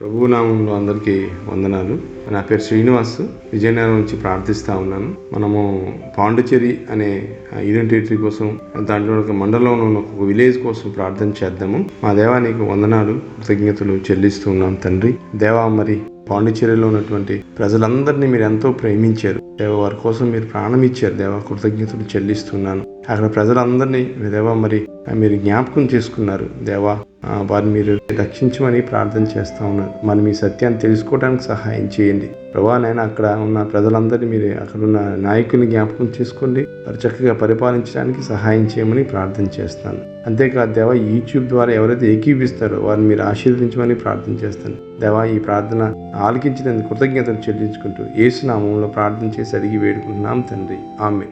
ప్రభు నామంలో అందరికీ వందనాలు. నా పేరు శ్రీనివాస్. విజయనగరం నుంచి ప్రార్థిస్తూ ఉన్నాను. మనము పాండుచేరి అనే ఐడెంటిటీ కోసం దాంట్లో ఒక మండలంలో ఉన్న ఒక విలేజ్ కోసం ప్రార్థన చేద్దాము. మా దేవా నీకు వందనాలు కృతజ్ఞతలు చెల్లిస్తూ ఉన్నాం తండ్రి. దేవా మరి పాండిచేరిలో ఉన్నటువంటి ప్రజలందరినీ మీరు ఎంతో ప్రేమించారు. దేవ వారి కోసం మీరు ప్రాణం ఇచ్చారు. దేవా కృతజ్ఞతలు చెల్లిస్తున్నాను. అక్కడ ప్రజలందరినీ దేవా మరి మీరు జ్ఞాపకం చేసుకున్నారు. దేవా వారిని మీరు రక్షించమని ప్రార్థన చేస్తా ఉన్నారు మరి మీ సత్యాన్ని తెలుసుకోవడానికి సహాయం చేయండి. ప్రభా నేను అక్కడ ఉన్న ప్రజలందరినీ మీరు అక్కడ ఉన్న నాయకుల్ని జ్ఞాపకం చేసుకోండి. వారు చక్కగా పరిపాలించడానికి సహాయం చేయమని ప్రార్థన చేస్తాను. అంతేకాదు దేవా యూట్యూబ్ ద్వారా ఎవరైతే ఏకీపిస్తారో వారిని మీరు ఆశీర్వదించమని ప్రార్థన చేస్తాను. దేవా ఈ ప్రార్థన ఆలకించినందుకు కృతజ్ఞతలు చెల్లించుకుంటూ ఏసునామంలో ప్రార్థన చేసి అడిగి వేడుకుంటున్నాం తండ్రి. ఆమె